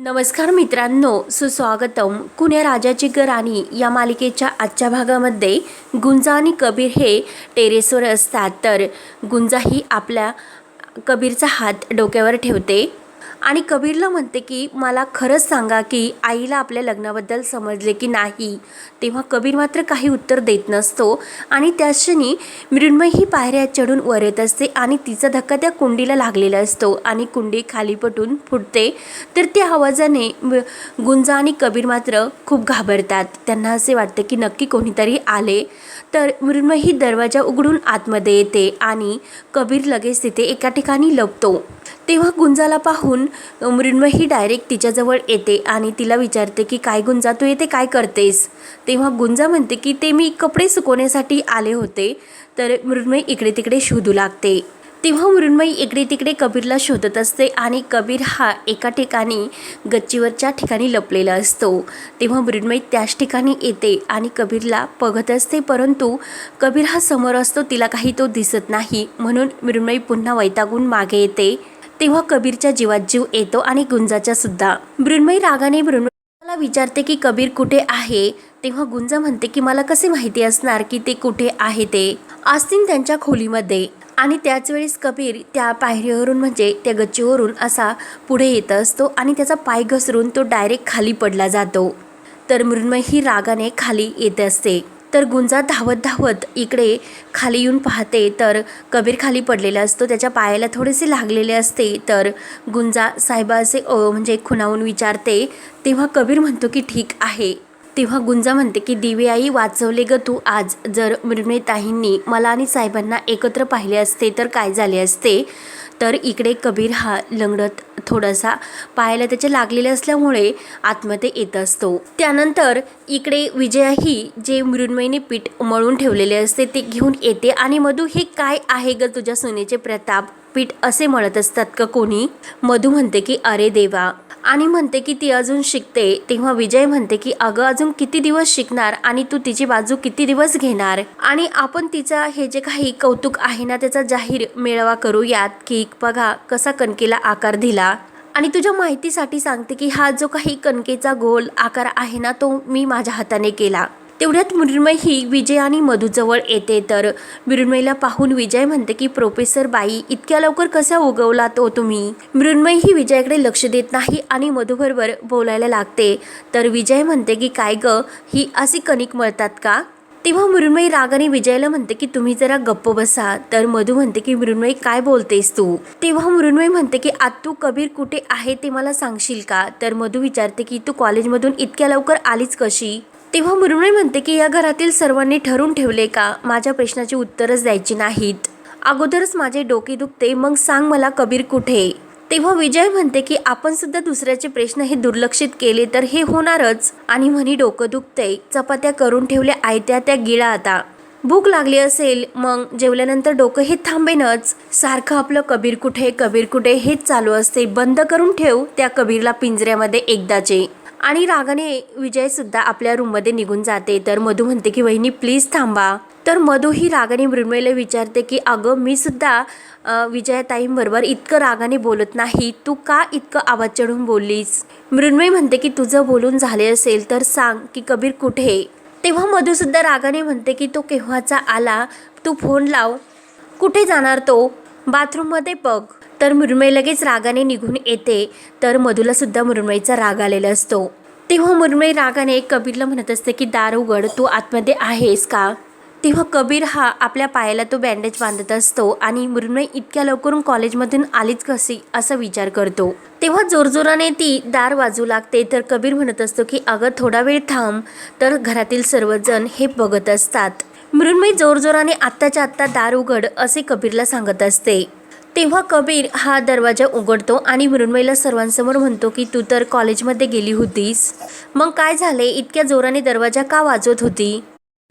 नमस्कार मित्रांनो सुस्वागतम. कुण्या राजाची गराणी राणी या मालिकेच्या आजच्या भागामध्ये गुंजा आणि कबीर हे टेरेसवर असतात. तर गुंजा ही आपल्या कबीरचा हात डोक्यावर ठेवते. आणि कबीरला म्हणते की मला खरंच सांगा की आईला आपल्या लग्नाबद्दल समजले की नाही. तेव्हा कबीर मात्र काही उत्तर देत नसतो आणि त्या क्षणी मृण्मय ही पायऱ्या चढून वर येत असते आणि तिचा धक्का त्या कुंडीला लागलेला असतो आणि कुंडी खाली पटून फुटते. तर त्या आवाजाने गुंजा आणि कबीर मात्र खूप घाबरतात. त्यांना असे वाटते की नक्की कोणीतरी आले. तर मृण्मय ही दरवाजा उघडून आतमध्ये येते आणि कबीर लगेच तिथे एका ठिकाणी लपतो. तेव्हा गुंजाला पाहून मृण्मय ही डायरेक्ट तिच्याजवळ येते आणि तिला विचारते की काय गुंजा तू येते काय करतेस? तेव्हा गुंजा म्हणते की ते मी कपडे सुकवण्यासाठी आले होते तर मृण्मय इकडे तिकडे शोधू लागते. तेव्हा मृण्मयी इकडे तिकडे कबीरला शोधत असते आणि कबीर हा एका ठिकाणी गच्चीवरच्या ठिकाणी लपलेला असतो. तेव्हा मृण्मयी त्याच ठिकाणी येते आणि कबीरला बघत असते परंतु कबीर हा समोर असतो तिला काही तो दिसत नाही. म्हणून मृण्मयी पुन्हा वैतागून मागे येते. तेव्हा कबीरच्या जीवात जीव येतो आणि गुंजाच्या सुद्धा. मृण्मयी रागाने मृण्मयीला विचारते की कबीर कुठे आहे? तेव्हा गुंजा म्हणते की मला कसे माहिती असणार की ते कुठे आहे ते? असतील त्यांच्या खोलीमध्ये आणि त्याच वेळेस कबीर त्या पायरीवरून म्हणजे त्या गच्चीवरून असा पुढे येत असतो आणि त्याचा पाय घसरून तो डायरेक्ट खाली पडला जातो. तर मृण्मय ही रागाने खाली येत असते. तर गुंजा धावत धावत इकडे खाली येऊन पाहते. तर कबीर खाली पडलेला असतो. त्याच्या पायाला थोडेसे लागलेले असते. तर गुंजा साहेबा असे म्हणजे खुणावून विचारते तेव्हा कबीर म्हणतो की ठीक आहे. तेव्हा गुंजा म्हणते की दिवे आई वाचवले ग तू आज. जर मृण्मयी मला आणि साहेबांना एकत्र पाहिले असते तर काय झाले असते? तर इकडे कबीर हा लंगडत थोडासा पायाला त्याच्या लागलेले असल्यामुळे आतमध्ये येत असतो. त्यानंतर इकडे विजयाही जे मृण्मयीने पीठ मळून ठेवलेले असते ते घेऊन येते. आणि मधू हे काय आहे ग तुझ्या सुनेचे प्रताप? पीठ असे म्हणत असतात का कोणी? मधू म्हणते की अरे देवा आणि म्हणते की ती अजून शिकते तेव्हा विजय म्हणते की अगं अजून किती दिवस शिकणार आणि तू तिची बाजू किती दिवस घेणार? आणि आपण तिचा हे जे काही कौतुक आहे ना त्याचा जाहीर मेळावा करूयात की बघा कसा कणकेला आकार दिला. आणि तुझ्या माहितीसाठी सांगते की हा जो काही कणकेचा गोल आकार आहे ना तो मी माझ्या हाताने केला. तेवढ्यात मृण्मय ही विजय आणि मधूजवळ येते. तर मृण्मयला पाहून विजय म्हणते की प्रोफेसर बाई इतक्या लवकर कसा उगवलात तो तुम्ही? मृण्मय ही विजयाकडे लक्ष देत नाही आणि मधूबरोबर बोलायला लागते. तर विजय म्हणते की काय ग? ही अशी कणिक मळतात का? तेव्हा मृण्मयी रागाने विजयला म्हणते की तुम्ही जरा गप्प बसा. तर मधू म्हणते की मृण्मयी काय बोलतेस तू? तेव्हा मृण्मयी म्हणते की आत्तू कबीर कुठे आहे ते मला सांगशील का? तर मधू विचारते की तू कॉलेजमधून इतक्या लवकर आलीच कशी? तेव्हा मृण्मयी म्हणते की या घरातील सर्वांनी ठरून ठेवले का? माझ्या प्रश्नाची उत्तरच द्यायची नाहीत. अगोदरच माझे डोके दुखते मग सांग मला कबीर कुठे? तेव्हा विजय म्हणते की आपण सुद्धा दुसऱ्याचे प्रश्न हे दुर्लक्षित केले तर हे होणारच. आणि म्हणी डोकं दुखते. चपात्या करून ठेवल्या आयत्या त्या गिळा आता. भूक लागली असेल मग जेवल्यानंतर डोकं हे थांबेनच. सारखं आपलं कबीर कुठे कबीर कुठे हेच चालू असते. बंद करून ठेव त्या कबीरला पिंजऱ्यामध्ये एकदाचे. आणि रागाने विजयसुद्धा आपल्या रूममध्ये निघून जाते. तर मधू म्हणते की वहिनी प्लीज थांबा. तर मधू ही रागाने मृण्मयला विचारते की अगं मी सुद्धा विजयाताईंबरोबर इतकं रागाने बोलत नाही. तू का इतकं आवाज चढून बोललीस? मृण्मयी म्हणते की तुझं बोलून झाले असेल तर सांग की कबीर कुठे तेव्हा मधूसुद्धा रागाने म्हणते की तो केव्हाचा आला? तू फोन लाव. कुठे जाणार तो? बाथरूममध्ये बघ. तर मृण्मयी लगेच रागाने निघून येते. तर मधूलासुद्धा मृण्मयीचा राग आलेला असतो. तेव्हा मृण्मयी रागाने कबीरला म्हणत असते की दार उघड तू आतमध्ये आहेस का? तेव्हा कबीर हा आपल्या पायाला तो बँडेज बांधत असतो आणि मृण्मयी इतक्या लवकरून कॉलेजमधून आलीच कशी असा विचार करतो. तेव्हा जोरजोराने ती दार वाजू लागते. तर कबीर म्हणत असतो की अगं थोडा वेळ थांब तर घरातील सर्वजण हे बघत असतात. मृण्मयी जोरजोराने आत्ताच्या आत्ता दार उघड असे कबीरला सांगत असते. तेव्हा कबीर हा दरवाजा उघडतो आणि मृण्मयीला सर्वांसमोर म्हणतो की तू तर कॉलेजमध्ये गेली होतीस. मग काय झाले इतक्या जोराने दरवाजा का वाजवत होती?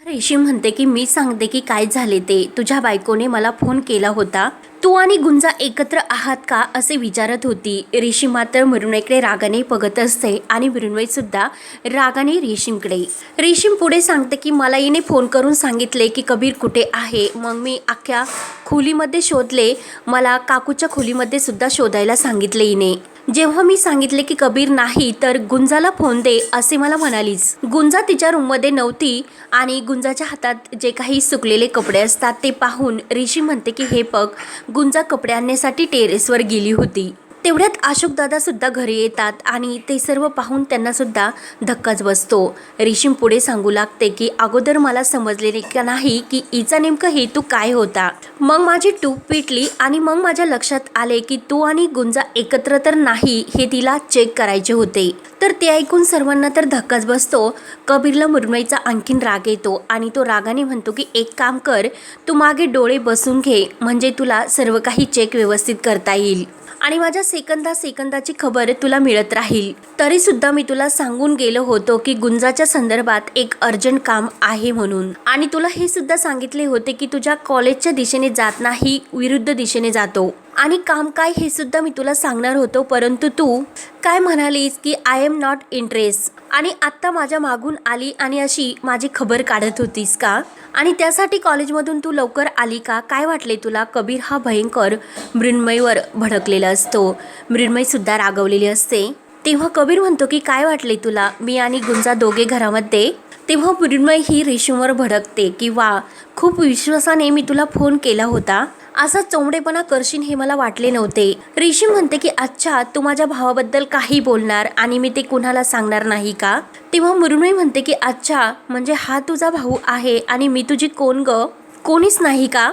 रेशीम म्हणते की मी सांगते की काय झाले ते. तुझ्या बायकोने मला फोन केला होता. तू आणि गुंजा एकत्र आहात का? असे विचारत होती. रेशीम मात्र मृण्मयीकडे रागाने बघत असते आणि मृण्मयी सुद्धा रागाने रेशीमकडे रेशीम पुढे सांगते की मला हिने फोन करून सांगितले की कबीर कुठे आहे? मग मी अख्ख्या खोलीमध्ये शोधले. मला काकूच्या खोलीमध्ये सुद्धा शोधायला सांगितले हिने. जेव्हा मी सांगितले की कबीर नाही तर गुंजाला फोन दे असे मला म्हणालीस. गुंजा तिच्या रूममध्ये नव्हती आणि गुंजाच्या हातात जे काही सुकलेले कपडे असतात ते पाहून ऋषी म्हणते की हे पग गुंजा कपडे आणण्यासाठी टेरेसवर गेली होती. तेवढ्यात अशोकदादासुद्धा सुद्धा घरी येतात आणि ते सर्व पाहून त्यांनासुद्धा धक्काच बसतो. रेशीम पुढे सांगू लागते की अगोदर मला समजले नाही का नाही की हिचा नेमकं हेतू काय होता? मग माझी टूप पिटली आणि मग माझ्या लक्षात आले की तू आणि गुंजा एकत्र तर नाही हे तिला चेक करायचे होते. तर ते ऐकून सर्वांना तर धक्काच बसतो. कबीरला मुरमईचा आणखीन राग येतो आणि तो रागाने म्हणतो की एक काम कर तू मागे डोळे बसून घे म्हणजे तुला सर्व काही चेक व्यवस्थित करता येईल. आणि माझ्या सेकंदा सेकंदाची खबर तुला मिळत राहील. तरी सुद्धा मी तुला सांगून गेलो होतो की गुंजाच्या संदर्भात एक अर्जंट काम आहे म्हणून. आणि तुला हे सुद्धा सांगितले होते की तुझ्या कॉलेजच्या दिशेने जात नाही विरुद्ध दिशेने जातो. आणि काम काय हे सुद्धा मी तुला सांगणार होतो परंतु तू काय म्हणालीस की आय एम नॉट इंटरेस्ट आणि आत्ता माझ्या मागून आली आणि अशी माझी खबर काढत होतीस का? आणि त्यासाठी कॉलेजमधून तू लवकर आली का? काय वाटले तुला? कबीर हा भयंकर मृण्मयवर भडकलेला असतो. मृण्मयसुद्धा रागवलेली असते. तेव्हा कबीर म्हणतो की काय वाटले तुला? मी आणि गुंजा दोघे घरामध्ये? तेव्हा मृण्मय ही रेशीमवर भडकते किंवा खूप विश्वासाने मी तुला फोन केला होता. असा चोंबडेपणा करशील हे मला वाटले नव्हते. ऋषी म्हणते की अच्छा तू माझ्या भावाबद्दल काही बोलणार आणि मी ते कुणाला सांगणार नाही का? तेव्हा मृण्मय म्हणते की अच्छा म्हणजे हा तुझा भाऊ आहे आणि मी तुझी कोण ग? कोणीच नाही का?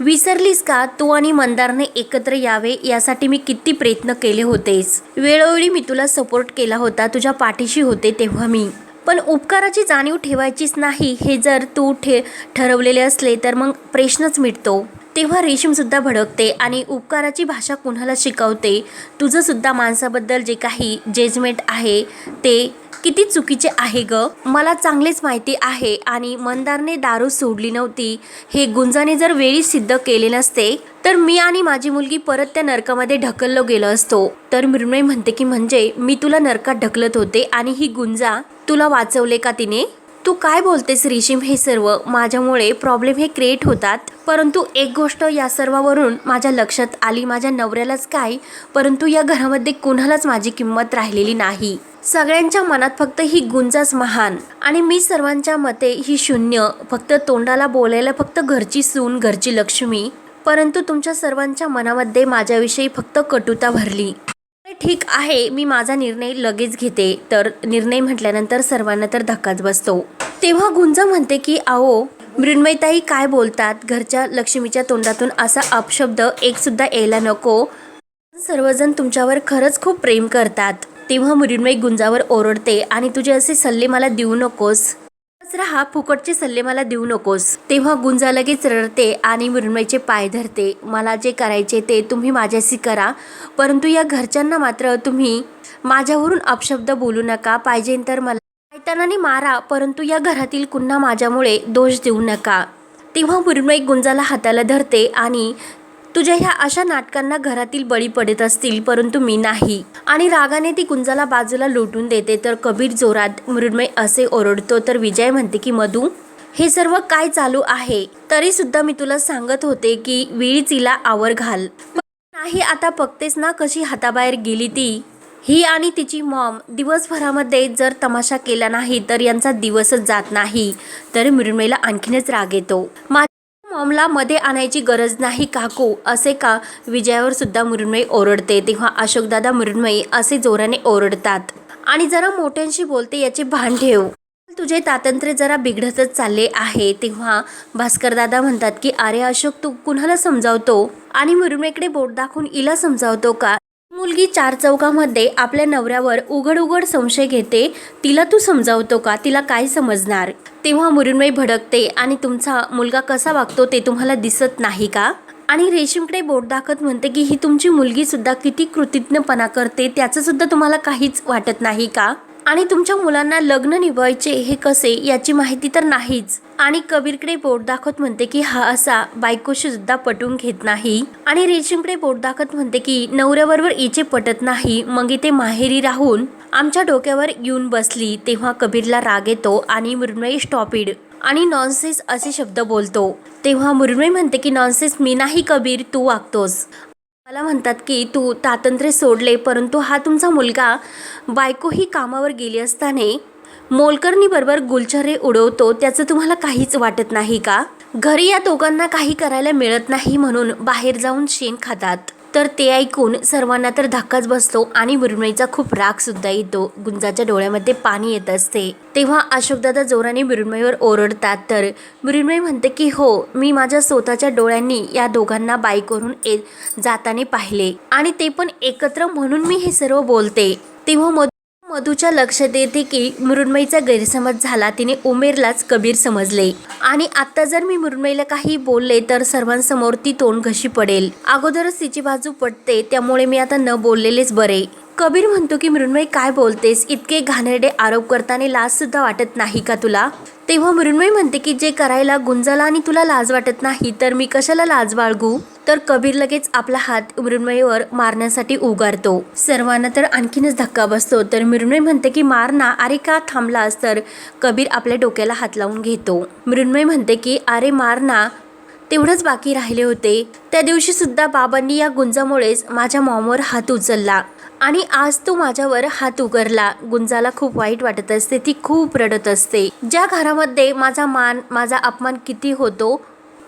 विसरलीस का? तू आणि मंदारने एकत्र यावे यासाठी मी किती प्रयत्न केले होतेस. वेळोवेळी मी तुला सपोर्ट केला होता तुझ्या पाठीशी होते तेव्हा मी. पण उपकाराची जाणीव ठेवायचीच नाही हे जर तू ठे ठरवलेले असले तर मग प्रश्नच मिटतो. तेव्हा रेशीमसुद्धा भडकते आणि उपकाराची भाषा कुणाला शिकवते? तुझंसुद्धा माणसाबद्दल जे काही जजमेंट आहे ते किती चुकीचे आहे ग? मला चांगलेच माहिती आहे आणि मंदारने दारू सोडली नव्हती. हे गुंजाने जर वेळी सिद्ध केले नसते तर मी आणि माझी मुलगी परत त्या नरकामध्ये ढकललो गेलो असतो. तर मृण्मय म्हणते की म्हणजे मी तुला नरकात ढकलत होते आणि ही गुंजा तुला वाचवले का तिने? तू काय बोलतेस रेशीम हे सर्व? माझ्यामुळे प्रॉब्लेम हे क्रिएट होतात. परंतु एक गोष्ट या सर्वावरून माझ्या लक्षात आली माझ्या नवऱ्यालाच काय? परंतु या घरामध्ये कुणालाच माझी किंमत राहिलेली नाही. सगळ्यांच्या मनात फक्त ही गुंजाच महान. आणि मी सर्वांच्या मते ही शून्य. फक्त तोंडाला बोलायला फक्त घरची सून घरची लक्ष्मी. परंतु तुमच्या सर्वांच्या मनामध्ये माझ्याविषयी फक्त कटुता भरली. ठीक आहे मी माझा निर्णय लगेच घेते. तर निर्णय म्हटल्यानंतर सर्वांना तर धक्काच बसतो. तेव्हा गुंजा म्हणते की आओ मृण्मयताई काय बोलतात? घरच्या लक्ष्मीच्या तोंडातून असा अपशब्द एक सुद्धा यायला नको. सर्वजण तुमच्यावर खरंच खूप प्रेम करतात. तेव्हा मृण्मय गुंजावर ओरडते आणि तुझे असे सल्ले मला देऊ नकोस. राहा फुकटचे सल्ले मला देऊ नकोस. तेव्हा गुंजा लगेच रडते आणि मृण्मयचे पाय धरते. मला जे करायचे ते तुम्ही माझ्याशी करा. परंतु या घरच्यांना मात्र तुम्ही माझ्यावरून अपशब्द बोलू नका. पाहिजे तर मला पायतानाने मारा परंतु या घरातील कुन्हा माझ्यामुळे दोष देऊ नका. तेव्हा मृण्मय गुंजाला हाताला धरते आणि तुझ्या ह्या अशा नाटकांना घरातील बळी पडत असतील परंतु मी नाही. आणि रागाने ती कुंजाला बाजूला लोटून देते तर कबीर जोरात मृण्मय असे ओरडतो तर विजय म्हणते की मधू हे सर्व काय चालू आहे? तरी सुद्धा मी तुला सांगत होते की वेळीच तिला आवर घाल. पण नाही आता बघतेस ना कशी हाताबाहेर गेली ती. ही आणि तिची मॉम दिवसभरामध्ये जर तमाशा केला नाही तर यांचा दिवसच जात नाही. तर मृण्मयला आणखीनच राग येतो. माझ्या फॉर्मला मध्ये आणायची गरज नाही काकू असे का? विजयावर सुद्धा मृण्मयी ओरडते. तेव्हा अशोकदादा मृण्मयी असे जोराने ओरडतात. आणि जरा मोठ्यांशी बोलते याचे भान ठेव. तुझे तातंत्र्य जरा बिघडतच चालले आहे. तेव्हा भास्करदादा म्हणतात की अरे अशोक तू कुणाला समजावतो? आणि मुरुमेकडे बोट दाखवून हिला समजावतो का? मुलगी चार चौकामध्ये आपल्या नवऱ्यावर उघड उघड संशय घेते. तिला तू समजावतो का? तिला काय समजणार? तेव्हा मुरुणमयी भडकते आणि तुमचा मुलगा कसा वागतो ते तुम्हाला दिसत नाही का? आणि रेशीमकडे बोट दाखवत म्हणते की ही तुमची मुलगी सुद्धा किती कृतज्ञपणा करते त्याचं सुद्धा तुम्हाला काहीच वाटत नाही का? आणि तुमच्या मुलांना लग्न निवायचे हे कसे याची माहिती तर नाहीच. आणि कबीरकडे बोट दाखवत म्हणते की हा असा बायकोशी सुद्धा पटवून घेत नाही. आणि रेशीमकडे बोट दाखवत म्हणते की नवऱ्याबरोबर इचे पटत नाही. मग इथे माहेरी राहून आमच्या डोक्यावर येऊन बसली. तेव्हा कबीरला राग येतो आणि मृण्मयी स्टॉपिड आणि नॉनसेस असे शब्द बोलतो. तेव्हा मृण्मयी म्हणते की नॉनसेस मी नाही कबीर. तू वागतोस. मला म्हणतात की तू तातंत्र्य सोडले परंतु हा तुमचा मुलगा बायकोही कामावर गेली असताना मोलकर्णीबरोबर गुलचरे उडवतो त्याचं तुम्हाला काहीच वाटत नाही का? घरी या दोघांना काही करायला मिळत नाही म्हणून बाहेर जाऊन शेण खातात. तर ते ऐकून सर्वांना तर धक्काच बसतो आणि मृण्मयीचा खूप राग सुद्धा येतो. गुंजाच्या डोळ्यामध्ये पाणी येत असते. तेव्हा अशोकदादा जोराने मृण्मयीवर ओरडतात तर मृण्मयी म्हणते की हो मी माझ्या स्वतःच्या डोळ्यांनी या दोघांना बाईकवरून ये जाताना पाहिले. आणि ते पण एकत्र म्हणून मी हे सर्व बोलते. तेव्हा मधूच्या लक्षात येते की मृण्मयीचा गैरसमज झाला तिने उमेरलाच कबीर समजले. आणि आता जर मी मृण्मयीला काही बोलले तर सर्वांसमोर ती तोंड घशी पडेल. अगोदरच तिची बाजू पटते त्यामुळे मी आता न बोललेलेच बरे. कबीर म्हणतो की मृण्मयी काय बोलतेस? इतके घाणेरडे आरोप करताना लाज सुद्धा वाटत नाही का तुला? तेव्हा मृण्मयी म्हणते की जे करायला गुंजाला आणि तुला लाज वाटत नाही तर मी कशाला लाज बाळगू? तर कबीर लगेच आपला हात मृण्मयीवर मारण्यासाठी उगारतो. सर्वांना तर आणखीनच धक्का बसतो. तर मृण्मयी म्हणते की मार ना. अरे का थांबलास? तर कबीर आपल्या डोक्याला हात लावून घेतो. मृण्मयी म्हणते की अरे मार ना. तेवढंच बाकी राहिले होते. त्या दिवशी सुद्धा बाबांनी या गुंजामुळेच माझ्या मॉमवर हात उचलला. आणि आज तो माझ्यावर हात उगरला गुंजाला खूप वाईट वाटत असते. ती खूप रडत असते. ज्या घरामध्ये माझा मान माझा अपमान किती होतो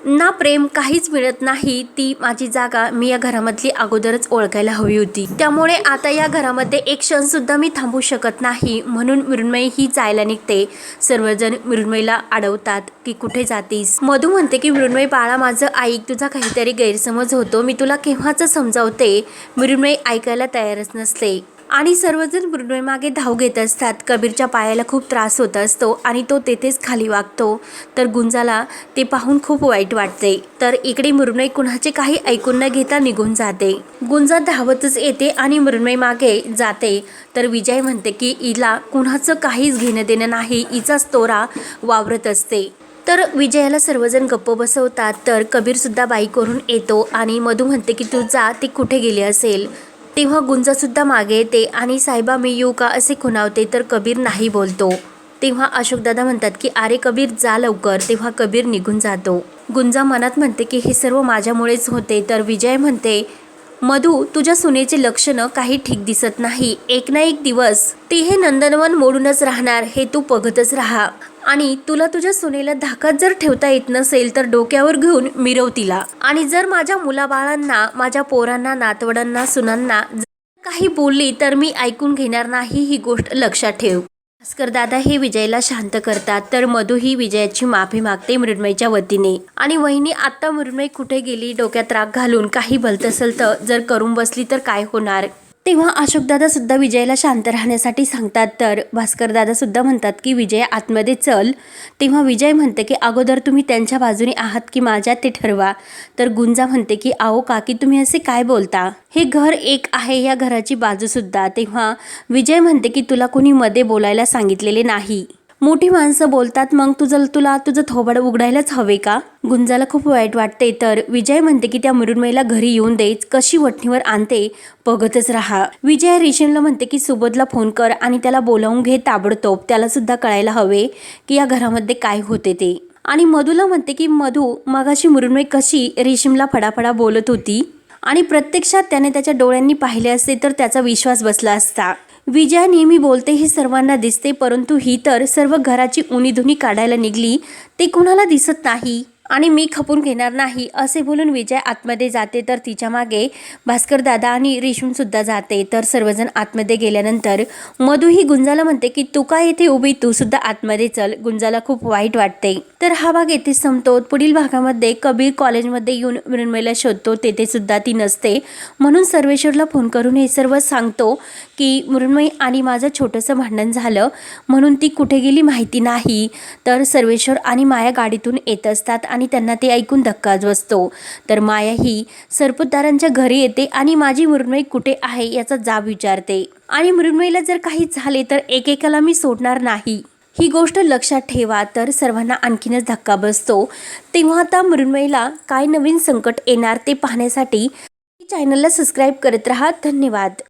ना प्रेम काहीच मिळत नाही ती माझी जागा मी या घरामधली अगोदरच ओळखायला हवी होती. त्यामुळे आता या घरामध्ये एक क्षणसुद्धा मी थांबू शकत नाही म्हणून मृण्मयी ही जायला निघते. सर्वजण मृण्मयीला अडवतात की कुठे जातीस? मधू म्हणते की मृण्मयी बाळा माझं ऐक तुझा काहीतरी गैरसमज होतो. मी तुला केव्हाच समजावते मृण्मयी ऐकायला तयारच नसते. आणि सर्वजण मृण्मयमागे धाव घेत असतात. कबीरच्या पायाला खूप त्रास होत असतो आणि तो तेथेच खाली वागतो. तर गुंजाला ते पाहून खूप वाईट वाटते. तर इकडे मृण्मय कुणाचे काही ऐकून न घेता निघून जाते. गुंजा धावतच येते आणि मृण्मयी मागे जाते. तर विजय म्हणते की इला कुणाचं काहीच घेणं देणं नाही. इचाच तोरा वावरत असते. तर विजयाला सर्वजण गप्प बसवतात. तर कबीरसुद्धा बाईकवरून येतो आणि मधू म्हणते की तू जा ती कुठे गेली असेल? तेव्हा गुंजासुद्धा मागे येते आणि साहेबा मी येऊ का? असे खुणावते. तर कबीर नाही बोलतो. तेव्हा अशोकदादा म्हणतात की अरे कबीर जा लवकर. तेव्हा कबीर निघून जातो. गुंजा मनात म्हणते की हे सर्व माझ्यामुळेच होते. तर विजय म्हणते मधू तुझ्या सुनेचे लक्षणं काही ठीक दिसत नाही. एक ना एक दिवस ती हे नंदनवन मोडूनच राहणार हे तू बघतच राहा. आणि तुला तुझ्या सुनेला धाकात जर ठेवता येत नसेल तर डोक्यावर घेऊन मिरव तिला. आणि जर माझ्या मुलाबाळांना माझ्या पोरांना नातवडांना सुनांना जर काही बोलली तर मी ऐकून घेणार नाही ही गोष्ट लक्षात ठेव. भास्कर दादा हे विजयला शांत करतात तर मधू ही विजयाची माफी मागते मृण्मयीच्या वतीने. आणि वहिनी आता मृण्मयी कुठे गेली? डोक्यात राग घालून काही भलतसलत जर करून बसली तर काय होणार? तेव्हा अशोकदादा सुद्धा विजयला शांत राहण्यासाठी सांगतात. तर भास्करदादा सुद्धा म्हणतात की विजय आतमध्ये चल. तेव्हा विजय म्हणते की अगोदर तुम्ही त्यांच्या बाजूने आहात की माझ्या ते ठरवा. तर गुंजा म्हणते की आओ काकी तुम्ही असे काय बोलता? हे घर एक आहे या घराची बाजूसुद्धा तेव्हा विजय म्हणते की तुला कोणी मध्ये बोलायला सांगितलेले नाही. मोठी माणसं बोलतात मग तुझं तुला तुझं थोबड उघडायलाच हवे का? गुंजाला खूप वाईट वाटते. तर विजय म्हणते की त्या मृण्मयीला घरी येऊन देच कशी वठणीवर आणते? बघतच राहा. विजय रिशनला म्हणते की सुबोधला फोन कर आणि त्याला बोलावून घे ताबडतोब. त्याला सुद्धा कळायला हवे की या घरामध्ये काय होते ते. आणि मधूला म्हणते की मधू मगाशी मृण्मयी कशी रेशीमला फडाफडा बोलत होती? आणि प्रत्यक्षात त्याने त्याच्या डोळ्यांनी पाहिले असते तर त्याचा विश्वास बसला असता. विजया नेहमी बोलते हे सर्वांना दिसते परंतु ही तर सर्व घराची उणीधुनी काढायला निघली. ते कुणाला दिसत नाही? आणि मी खपून घेणार नाही असे बोलून विजय आतमध्ये जाते. तर तिच्यामागे भास्कर दादा आणि रेशूनसुद्धा जाते. तर सर्वजण आतमध्ये गेल्यानंतर मधू ही गुंजाला म्हणते की तू काय येथे उभी? तू सुद्धा आतमध्ये चल. गुंजाला खूप वाईट वाटते. तर हा भाग येथे संपतो. पुढील भागामध्ये कबीर कॉलेजमध्ये येऊन मृण्मयला शोधतो. तेथे सुद्धा ती नसते. म्हणून सर्वेश्वरला फोन करून हे सर्व सांगतो की मृण्मयी आणि माझं छोटंसं भांडण झालं. म्हणून ती कुठे गेली माहिती नाही. तर सर्वेश्वर आणि माया गाडीतून येत असतात आणि त्यांना ते ऐकून धक्काच बसतो. तर माया ही सरपुतदारांच्या घरी येते आणि माझी मृण्मयी कुठे आहे याचा जाब विचारते. आणि मृण्मयीला जर काही झाले तर एकेकाला मी सोडणार नाही. ही गोष्ट लक्षात ठेवा तर सर्वांना आणखीनच धक्का बसतो. तेव्हा आता मृण्मयीला काय नवीन संकट येणार ते पाहण्यासाठी चॅनलला सबस्क्राईब करत राहा. धन्यवाद.